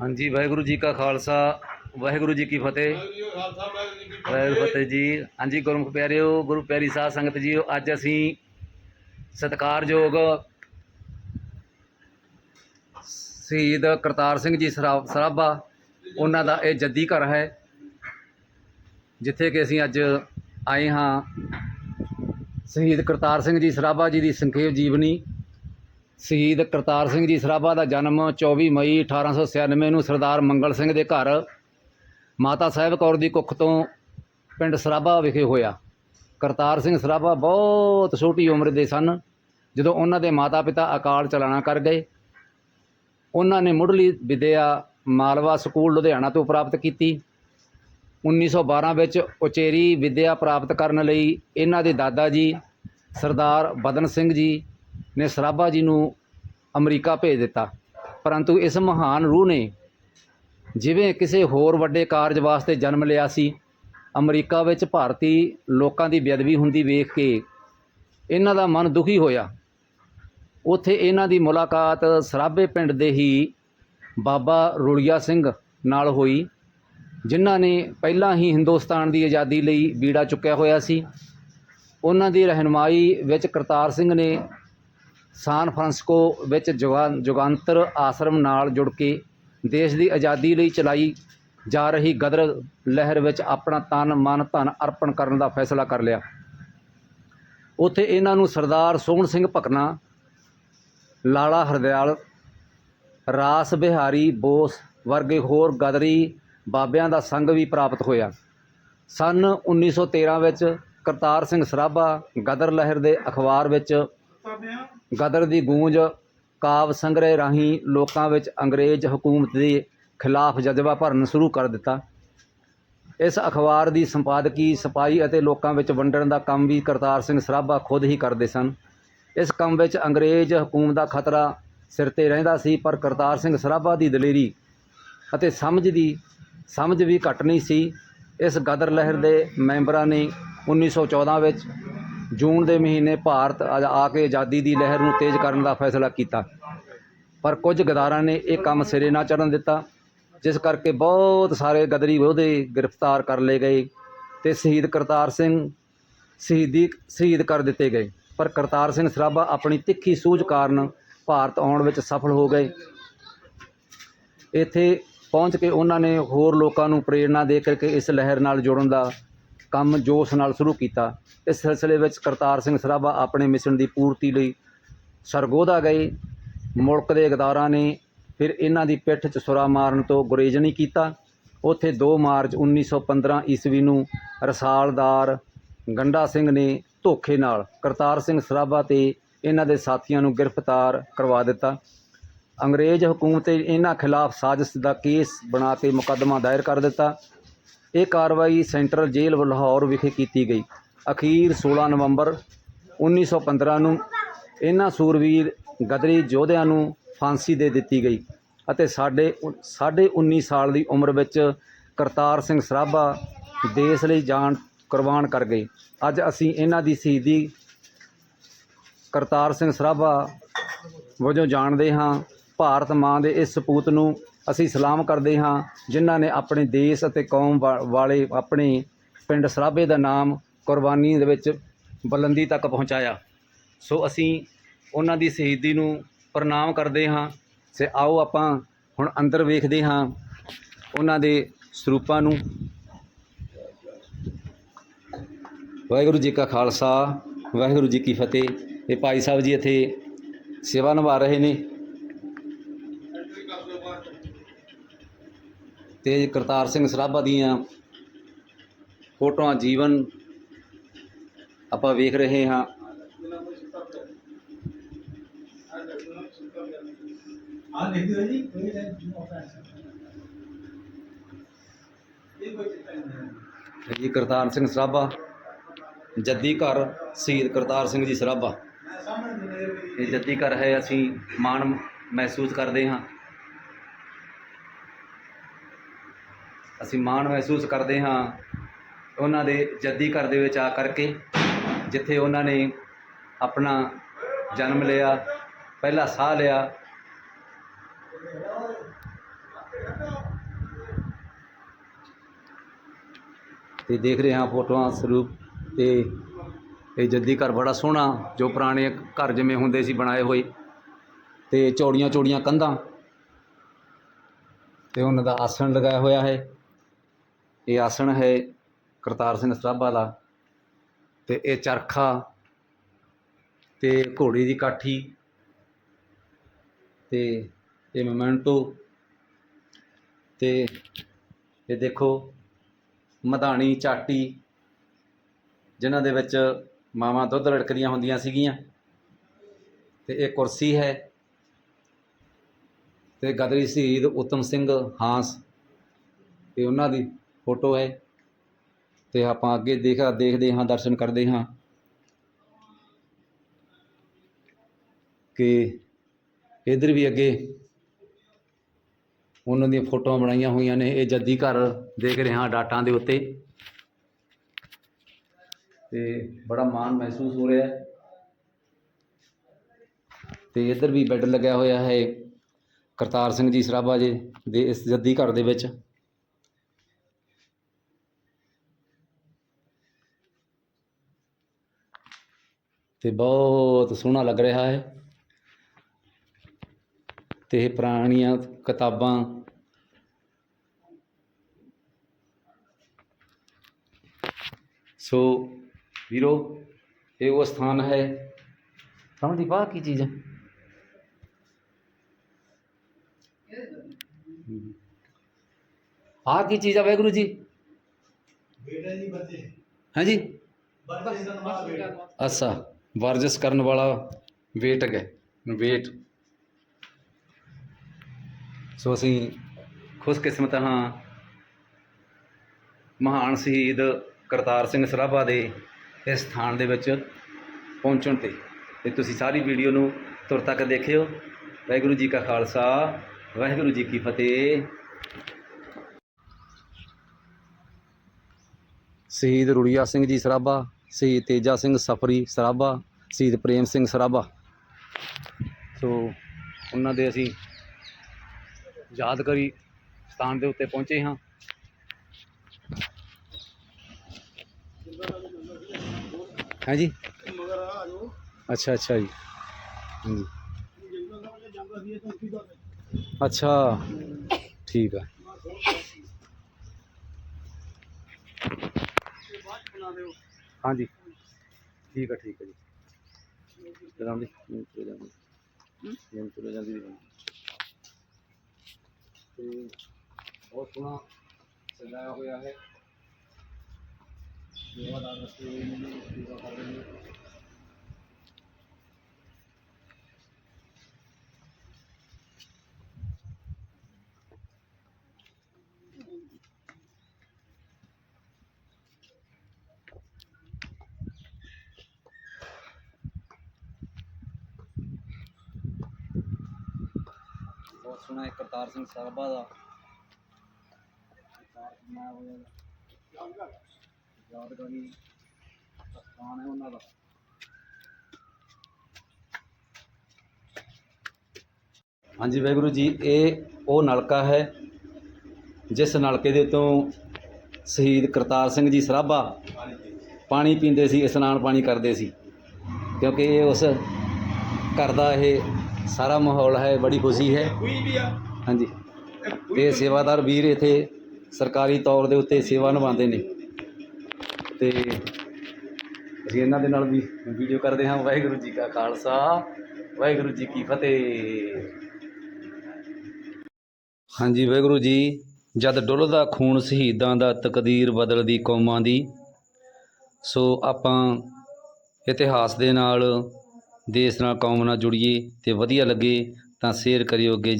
ਹਾਂਜੀ, ਵਾਹਿਗੁਰੂ ਜੀ ਕਾ ਖਾਲਸਾ, ਵਾਹਿਗੁਰੂ ਜੀ ਕੀ ਫਤਿਹ। ਵਾਹਿਗੁਰੂ ਫਤਿਹ ਜੀ। ਹਾਂਜੀ, ਗੁਰਮੁਖ ਪਿਆਰਿਓ, ਗੁਰੂ ਪਿਆਰੀ ਸਾਧ ਸੰਗਤ ਜੀਓ, ਅੱਜ ਅਸੀਂ ਸਤਿਕਾਰਯੋਗ ਸ਼ਹੀਦ ਕਰਤਾਰ ਸਿੰਘ ਜੀ ਸਰਾ- ਸਰਾਭਾ, ਉਹਨਾਂ ਦਾ ਇਹ ਜੱਦੀ ਘਰ ਹੈ, ਜਿੱਥੇ ਕਿ ਅਸੀਂ ਅੱਜ ਆਏ ਹਾਂ। ਸ਼ਹੀਦ ਕਰਤਾਰ ਸਿੰਘ ਜੀ ਸਰਾਭਾ ਜੀ ਦੀ ਸੰਖੇਪ ਜੀਵਨੀ ਸ਼ਹੀਦ ਕਰਤਾਰ ਸਿੰਘ ਜੀ ਸਰਾਭਾ ਦਾ ਜਨਮ 24 ਮਈ 1896 ਨੂੰ ਸਰਦਾਰ ਮੰਗਲ ਸਿੰਘ ਦੇ ਘਰ ਮਾਤਾ ਸਾਹਿਬ ਕੌਰ ਦੀ ਕੁੱਖ ਤੋਂ ਪਿੰਡ ਸਰਾਭਾ ਵਿਖੇ ਹੋਇਆ। ਕਰਤਾਰ ਸਿੰਘ ਸਰਾਭਾ ਬਹੁਤ ਛੋਟੀ ਉਮਰ ਦੇ ਸਨ। ਜਦੋਂ ਉਹਨਾਂ ਦੇ ਮਾਤਾ-ਪਿਤਾ ਅਕਾਲ ਚਲਾਣਾ ਕਰ ਗਏ, ਉਹਨਾਂ ਨੇ ਮੁੱਢਲੀ ਵਿਦਿਆ ਮਾਲਵਾ ਸਕੂਲ ਲੁਧਿਆਣਾ ਤੋਂ ਪ੍ਰਾਪਤ ਕੀਤੀ। 1912 ਵਿੱਚ ਉਚੇਰੀ ਵਿਦਿਆ ਪ੍ਰਾਪਤ ਕਰਨ ਲਈ ਇਹਨਾਂ ਦੇ ਦਾਦਾ ਜੀ ਸਰਦਾਰ ਬਦਨ ਸਿੰਘ ਜੀ ਨੇ ਸਰਾਭਾ ਜੀ ਨੂੰ ਅਮਰੀਕਾ ਭੇਜ ਦਿੱਤਾ। ਪਰੰਤੂ ਇਸ ਮਹਾਨ ਰੂਹ ਨੇ ਜਿਵੇਂ ਕਿਸੇ ਹੋਰ ਵੱਡੇ ਕਾਰਜ ਵਾਸਤੇ ਜਨਮ ਲਿਆ ਸੀ, ਅਮਰੀਕਾ ਵਿੱਚ ਭਾਰਤੀ ਲੋਕਾਂ ਦੀ ਬੇਅਦਬੀ ਹੁੰਦੀ ਵੇਖ ਕੇ ਇਹਨਾਂ ਦਾ ਮਨ ਦੁਖੀ ਹੋਇਆ। ਉੱਥੇ ਇਹਨਾਂ ਦੀ ਮੁਲਾਕਾਤ ਸਰਾਭੇ ਪਿੰਡ ਦੇ ਹੀ ਬਾਬਾ ਰੁਲੀਆ ਸਿੰਘ ਨਾਲ ਹੋਈ, ਜਿਨ੍ਹਾਂ ਨੇ ਪਹਿਲਾਂ ਹੀ ਹਿੰਦੁਸਤਾਨ ਦੀ ਆਜ਼ਾਦੀ ਲਈ ਬੀੜਾ ਚੁੱਕਿਆ ਹੋਇਆ ਸੀ। ਉਹਨਾਂ ਦੀ ਰਹਿਨਮਾਈ ਵਿੱਚ ਕਰਤਾਰ ਸਿੰਘ ਨੇ ਸਾਨ ਫਰਾਂਸਿਸਕੋ ਵਿੱਚ ਜੁਗਾ ਜੁਗਾਂਤਰ ਆਸ਼ਰਮ ਨਾਲ ਜੁੜ ਕੇ ਦੇਸ਼ ਦੀ ਆਜ਼ਾਦੀ ਲਈ ਚਲਾਈ ਜਾ ਰਹੀ ਗਦਰ ਲਹਿਰ ਵਿੱਚ ਆਪਣਾ ਤਨ, ਮਨ, ਧਨ ਅਰਪਣ ਕਰਨ ਦਾ ਫੈਸਲਾ ਕਰ ਲਿਆ। ਉੱਥੇ ਇਹਨਾਂ ਨੂੰ ਸਰਦਾਰ ਸੋਹਣ ਸਿੰਘ ਭਕਨਾ, ਲਾਲਾ ਹਰਦਿਆਲ, ਰਾਸ ਬਿਹਾਰੀ ਬੋਸ ਵਰਗੇ ਹੋਰ ਗਦਰੀ ਬਾਬਿਆਂ ਦਾ ਸੰਗ ਵੀ ਪ੍ਰਾਪਤ ਹੋਇਆ। ਸਨ 1913 ਵਿੱਚ ਕਰਤਾਰ ਸਿੰਘ ਸਰਾਭਾ ਗਦਰ ਲਹਿਰ ਦੇ ਅਖਬਾਰ ਵਿੱਚ ਗਦਰ ਦੀ ਗੂੰਜ, ਕਾਵ ਸੰਗ੍ਰਹਿ ਰਾਹੀਂ ਲੋਕਾਂ ਵਿੱਚ ਅੰਗਰੇਜ਼ ਹਕੂਮਤ ਦੇ ਖਿਲਾਫ ਜਜ਼ਬਾ ਭਰਨ ਸ਼ੁਰੂ ਕਰ ਦਿੱਤਾ। ਇਸ ਅਖਬਾਰ ਦੀ ਸੰਪਾਦਕੀ, ਸਿਪਾਹੀ ਅਤੇ ਲੋਕਾਂ ਵਿੱਚ ਵੰਡਣ ਦਾ ਕੰਮ ਵੀ ਕਰਤਾਰ ਸਿੰਘ ਸਰਾਭਾ ਖੁਦ ਹੀ ਕਰਦੇ ਸਨ। ਇਸ ਕੰਮ ਵਿੱਚ ਅੰਗਰੇਜ਼ ਹਕੂਮਤ ਦਾ ਖਤਰਾ ਸਿਰ ਤੇ ਰਹਿੰਦਾ ਸੀ, ਪਰ ਕਰਤਾਰ ਸਿੰਘ ਸਰਾਭਾ ਦੀ ਦਲੇਰੀ ਅਤੇ ਸਮਝ ਦੀ ਸਮਝ ਵੀ ਘੱਟ ਨਹੀਂ ਸੀ। ਇਸ ਗਦਰ ਲਹਿਰ ਦੇ ਮੈਂਬਰਾਂ ਨੇ 1914 ਵਿੱਚ ਜੂਨ ਦੇ ਮਹੀਨੇ ਭਾਰਤ ਆ ਆ ਕੇ ਆਜ਼ਾਦੀ ਦੀ ਲਹਿਰ ਨੂੰ ਤੇਜ਼ ਕਰਨ ਦਾ ਫੈਸਲਾ ਕੀਤਾ। ਪਰ ਕੁਝ ਗਦਾਰਾਂ ਨੇ ਇਹ ਕੰਮ ਸਿਰੇ ਨਾ ਚੜਨ ਦਿੱਤਾ, ਜਿਸ ਕਰਕੇ ਬਹੁਤ ਸਾਰੇ ਗਦਰੀ ਯੋਧੇ ਗ੍ਰਿਫਤਾਰ ਕਰ ਲਏ ਗਏ ਤੇ ਸ਼ਹੀਦ ਕਰਤਾਰ ਸਿੰਘ ਸ਼ਹੀਦੀ, ਸ਼ਹੀਦ ਕਰ ਦਿੱਤੇ ਗਏ। ਪਰ ਕਰਤਾਰ ਸਿੰਘ ਸਰਾਭਾ ਆਪਣੀ ਤਿੱਖੀ ਸੂਝ ਕਾਰਨ ਭਾਰਤ ਆਉਣ ਵਿੱਚ ਸਫਲ ਹੋ ਗਏ। ਇੱਥੇ ਪਹੁੰਚ ਕੇ ਉਹਨਾਂ ਨੇ ਹੋਰ ਲੋਕਾਂ ਨੂੰ ਪ੍ਰੇਰਣਾ ਦੇ ਕਰਕੇ ਇਸ ਲਹਿਰ ਨਾਲ ਜੁੜਨ ਦਾ ਕੰਮ ਜੋਸ਼ ਨਾਲ ਸ਼ੁਰੂ ਕੀਤਾ। ਇਸ ਸਿਲਸਿਲੇ ਵਿੱਚ ਕਰਤਾਰ ਸਿੰਘ ਸਰਾਭਾ ਆਪਣੇ ਮਿਸ਼ਨ ਦੀ ਪੂਰਤੀ ਲਈ ਸਰਗੋਧਾ ਗਏ। ਮੁਲਕ ਦੇ ਗਦਾਰਾਂ ਨੇ ਫਿਰ ਇਹਨਾਂ ਦੀ ਪਿੱਠ 'ਚ ਸੁਰਾ ਮਾਰਨ ਤੋਂ ਗੁਰੇਜ਼ ਨਹੀਂ ਕੀਤਾ। ਉੱਥੇ 2 ਮਾਰਚ 1915 ਈਸਵੀ ਨੂੰ ਰਸਾਲਦਾਰ ਗੰਡਾ ਸਿੰਘ ਨੇ ਧੋਖੇ ਨਾਲ ਕਰਤਾਰ ਸਿੰਘ ਸਰਾਭਾ ਤੇ ਇਹਨਾਂ ਦੇ ਸਾਥੀਆਂ ਨੂੰ ਗ੍ਰਿਫਤਾਰ ਕਰਵਾ ਦਿੱਤਾ। ਅੰਗਰੇਜ਼ ਹਕੂਮਤ ਨੇ ਇਹਨਾਂ ਖਿਲਾਫ ਸਾਜ਼ਿਸ਼ ਦਾ ਕੇਸ ਬਣਾ ਕੇ ਮੁਕੱਦਮਾ ਦਾਇਰ ਕਰ ਦਿੱਤਾ। ਇਹ ਕਾਰਵਾਈ ਸੈਂਟਰਲ ਜੇਲ੍ਹ ਲਾਹੌਰ ਵਿਖੇ ਕੀਤੀ ਗਈ। ਅਖੀਰ 16 ਨਵੰਬਰ 1915 ਨੂੰ ਇਹਨਾਂ ਸੂਰਵੀਰ ਗਦਰੀ ਯੋਧਿਆਂ ਨੂੰ ਫਾਂਸੀ ਦੇ ਦਿੱਤੀ ਗਈ ਅਤੇ ਸਾਡੇ ਉ- ਸਾਢੇ 19 ਸਾਲ ਦੀ ਉਮਰ ਵਿੱਚ ਕਰਤਾਰ ਸਿੰਘ ਸਰਾਭਾ ਦੇਸ਼ ਲਈ ਜਾਨ ਕੁਰਬਾਨ ਕਰ ਗਏ। ਅੱਜ ਅਸੀਂ ਇਹਨਾਂ ਦੀ ਸ਼ਹੀਦੀ ਕਰਤਾਰ ਸਿੰਘ ਸਰਾਭਾ ਵਜੋਂ ਜਾਣਦੇ ਹਾਂ। ਭਾਰਤ ਮਾਂ ਦੇ ਇਸ ਸਪੂਤ ਨੂੰ ਅਸੀਂ ਸਲਾਮ ਕਰਦੇ ਹਾਂ, ਜਿਨ੍ਹਾਂ ਨੇ ਆਪਣੇ ਦੇਸ਼ ਅਤੇ ਕੌਮ ਵਾ- ਵਾਲੇ, ਆਪਣੇ ਪਿੰਡ ਸਰਾਭੇ ਦਾ ਨਾਮ ਕੁਰਬਾਨੀ ਦੇ ਵਿੱਚ ਬੁਲੰਦੀ ਤੱਕ ਪਹੁੰਚਾਇਆ। ਸੋ ਅਸੀਂ ਉਹਨਾਂ ਦੀ ਸ਼ਹੀਦੀ ਨੂੰ ਪ੍ਰਣਾਮ ਕਰਦੇ ਹਾਂ ਸੇ ਆਓ ਆਪਾਂ ਹੁਣ ਅੰਦਰ ਵੇਖਦੇ ਹਾਂ ਉਹਨਾਂ ਦੇ ਸਰੂਪਾਂ ਨੂੰ। ਵਾਹਿਗੁਰੂ ਜੀ ਕਾ ਖਾਲਸਾ, ਵਾਹਿਗੁਰੂ ਜੀ ਕੀ ਫਤਿਹ। ਇਹ ਭਾਈ ਸਾਹਿਬ ਜੀ ਇੱਥੇ ਸੇਵਾ ਨਿਭਾ ਰਹੇ ਨੇ। ਤੇ ਕਰਤਾਰ ਸਿੰਘ ਸਰਾਭਾ ਦੀਆਂ ਫੋਟੋਆਂ ਜੀਵਨ ਆਪਾਂ ਵੇਖ ਰਹੇ ਹਾਂ। ਹਾਂ ਦੇਖੀ ਜੀ ਕਰਤਾਰ ਸਿੰਘ ਸਰਾਭਾ ਜੱਦੀ ਘਰ ਸ਼ਹੀਦ ਕਰਤਾਰ ਸਿੰਘ ਜੀ ਸਰਾਭਾ। ਇਹ ਜੱਦੀ ਘਰ ਹੈ ਅਸੀਂ ਮਾਣ ਮਹਿਸੂਸ ਕਰਦੇ ਹਾਂ। ਅਸੀਂ ਮਾਣ ਮਹਿਸੂਸ ਕਰਦੇ ਹਾਂ ਉਹਨਾਂ ਦੇ ਜੱਦੀ ਘਰ ਦੇ ਵਿੱਚ ਆ ਕਰਕੇ। ਜਿੱਥੇ ਉਹਨਾਂ ਨੇ ਆਪਣਾ ਜਨਮ ਲਿਆ, ਪਹਿਲਾ ਸਾਹ ਲਿਆ। ਤੇ ਦੇਖ ਰਹੇ ਹਾਂ ਫੋਟੋਆਂ ਸਰੂਪ ਤੇ ਇਹ ਜੱਦੀ ਘਰ ਬੜਾ ਸੋਹਣਾ, ਜੋ ਪੁਰਾਣੇ ਘਰ ਜਿਵੇਂ ਹੁੰਦੇ ਸੀ ਬਣਾਏ ਹੋਏ। ਤੇ ਚੌੜੀਆਂ ਚੌੜੀਆਂ ਕੰਧਾਂ ਤੇ ਉਹਨਾਂ ਦਾ ਆਸਣ ਲਗਾਇਆ ਹੋਇਆ ਹੈ। ਇਹ ਆਸਣ ਹੈ ਕਰਤਾਰ ਸਿੰਘ ਸਰਾਭਾ ਦਾ। ਤੇ ਇਹ ਚਰਖਾ ਤੇ ਘੋੜੀ ਦੀ ਕਾਠੀ ਤੇ ਇਹ ਮੋਮੈਂਟੋ ਤੇ ਇਹ ਦੇਖੋ ਮਧਾਣੀ ਚਾਟੀ, ਜਿਨ੍ਹਾਂ ਦੇ ਵਿੱਚ ਮਾਵਾਂ ਦੁੱਧ ਰੜਕਦੀਆਂ ਹੁੰਦੀਆਂ ਸੀਗੀਆਂ। ਤੇ ਇਹ ਕੁਰਸੀ ਹੈ ਤੇ ਗਦਰੀ ਸ਼ਹੀਦ ਉਤਮ ਸਿੰਘ ਹਾਂਸ ਤੇ ਉਹਨਾਂ ਦੀ ਫੋਟੋ ਹੈ। ਤੇ ਆਪਾਂ ਅੱਗੇ ਦੇਖ ਦੇਖਦੇ ਹਾਂ, ਦਰਸ਼ਨ ਕਰਦੇ ਹਾਂ ਕਿ ਇਧਰ ਵੀ ਅੱਗੇ ਉਹਨਾਂ ਦੀਆਂ ਫੋਟੋਆਂ ਬਣਾਈਆਂ ਹੋਈਆਂ ਨੇ। ਇਹ ਜੱਦੀ ਘਰ ਦੇਖ ਰਹੇ ਹਾਂ ਡਾਟਾਂ ਦੇ ਉੱਤੇ। ਤੇ ਬੜਾ ਮਾਣ ਮਹਿਸੂਸ ਹੋ ਰਿਹਾ ਹੈ। ਤੇ ਇੱਧਰ ਵੀ ਬੈੱਡ ਲੱਗਿਆ ਹੋਇਆ ਹੈ। ਕਰਤਾਰ ਸਿੰਘ ਜੀ ਸਰਾਭਾ ਜੀ ਦੇ ਇਸ ਜੱਦੀ ਘਰ ਦੇ ਵਿੱਚ। ਤੇ ਬਹੁਤ ਸੋਹਣਾ ਲੱਗ ਰਿਹਾ ਹੈ। ਤੇ ਇਹ ਪੁਰਾਣੀਆਂ ਕਿਤਾਬਾਂ ਸੋ ਵੀਰੋ ਇਹ ਉਹ ਸਥਾਨ ਹੈ। ਸਮਝਦੀ ਪਾ ਕੀ ਚੀਜ਼ ਹੈ। ਆ ਕੀ ਚੀਜ਼ ਹੈ ਵਾਹਿਗੁਰੂ ਜੀ? ਬੇਟਾ ਜੀ ਬੱਚੇ। ਹਾਂਜੀ ਅੱਛਾ। ਵਰਜਿਸ ਕਰਨ ਵਾਲਾ ਵੇਟ ਹੈ ਵੇਟ ਸੋ ਅਸੀਂ ਖੁਸ਼ਕਿਸਮਤ ਹਾਂ। ਮਹਾਨ ਸ਼ਹੀਦ ਕਰਤਾਰ ਸਿੰਘ ਸਰਾਭਾ ਦੇ ਇਸ ਸਥਾਨ ਦੇ ਵਿੱਚ ਪਹੁੰਚਣ ਤੇ। ਤੇ ਤੁਸੀਂ ਸਾਰੀ ਵੀਡੀਓ ਨੂੰ ਤੁਰ ਤੱਕ ਦੇਖਿਓ। ਵਾਹਿਗੁਰੂ ਜੀ ਕਾ ਖਾਲਸਾ, ਵਾਹਿਗੁਰੂ ਜੀ ਕੀ ਫਤਿਹ। ਸ਼ਹੀਦ ਰੁੜੀਆ ਸਿੰਘ ਜੀ ਸਰਾਭਾ ਸ਼ਹੀਦ ਤੇਜਾ ਸਿੰਘ ਸਫਰੀ ਸਰਾਭਾ ਸ਼ਹੀਦ ਪ੍ਰੇਮ ਸਿੰਘ ਸਰਾਭਾ। ਸੋ ਉਹਨਾਂ ਦੇ ਅਸੀਂ ਯਾਦਗਾਰੀ ਸਥਾਨ ਦੇ ਉੱਤੇ ਪਹੁੰਚੇ ਹਾਂ। ਹੈ ਜੀ? ਅੱਛਾ ਅੱਛਾ ਜੀ। ਹਾਂਜੀ ਅੱਛਾ, ਠੀਕ ਆ। ਬਣਾ ਦਿਓ। ਹਾਂਜੀ। ਠੀਕ ਆ ਠੀਕ ਆ ਜੀ। ਚਲਾਉਂਦੀ ਨਹੀਂ ਚਲੇ ਜਾਂਦੀ। ਨਹੀਂ ਚਲੇ ਜਾਂਦੀ ਨਹੀਂ। ਤੇ ਬਹੁਤ ਸੋਹਣਾ ਸਜਾਇਆ ਹੋਇਆ ਹੈ। ਸੇਵਾਦਾਰ ਰਸਤੇ ਨੇ ਸੇਵਾ ਕਰ ਰਹੇ ਨੇ। ਸੁਣਿਆ ਕਰਤਾਰ ਸਿੰਘ ਸਰਾਭਾ ਦਾ। ਕਰਤਾਰ ਹੋਇਆ ਯਾਦਗਾਰੀ ਸਥਾਨ ਹੈ ਉਹਨਾਂ ਦਾ। ਹਾਂਜੀ, ਵਾਹਿਗੁਰੂ ਜੀ, ਇਹ ਉਹ ਨਲਕਾ ਹੈ ਜਿਸ ਨਲਕੇ ਦੇ ਉੱਤੋਂ ਸ਼ਹੀਦ ਕਰਤਾਰ ਸਿੰਘ ਜੀ ਸਰਾਭਾ ਪਾਣੀ ਪੀਂਦੇ ਸੀ, ਇਸ਼ਨਾਨ ਪਾਣੀ ਕਰਦੇ ਸੀ। ਕਿਉਂਕਿ ਇਹ ਉਸ ਘਰ ਦਾ ਇਹ ਸਾਰਾ ਮਾਹੌਲ ਹੈ, ਬੜੀ ਖੁਸ਼ੀ ਹੈ। ਹਾਂਜੀ। ਤੇ ਸੇਵਾਦਾਰ ਵੀਰ ਇੱਥੇ ਸਰਕਾਰੀ ਤੌਰ ਦੇ ਉੱਤੇ ਸੇਵਾ ਨਿਭਾਉਂਦੇ ਨੇ। ਤੇ ਅਸੀਂ ਇਹਨਾਂ ਦੇ ਨਾਲ ਵੀ ਵੀਡੀਓ ਕਰਦੇ ਹਾਂ। ਵਾਹਿਗੁਰੂ ਜੀ ਕਾ ਖਾਲਸਾ, ਵਾਹਿਗੁਰੂ ਜੀ ਕੀ ਫਤਿਹ। ਹਾਂਜੀ, ਵਾਹਿਗੁਰੂ ਜੀ, ਜਦ ਡੁੱਲਦਾ ਖੂਨ ਸ਼ਹੀਦਾਂ ਦਾ ਤਕਦੀਰ ਬਦਲਦੀ ਕੌਮਾਂ ਦੀ, ਸੋ ਆਪਾਂ ਇਤਿਹਾਸ ਦੇ ਨਾਲ ਦੇਸ਼ ਨਾਲ ਕੌਮ ਨਾਲ ਜੁੜੀਏ ਤੇ ਵਧੀਆ ਲੱਗੇ ਤਾਂ ਸ਼ੇਅਰ ਕਰਿਓ ਅੱਗੇ ਜੀ।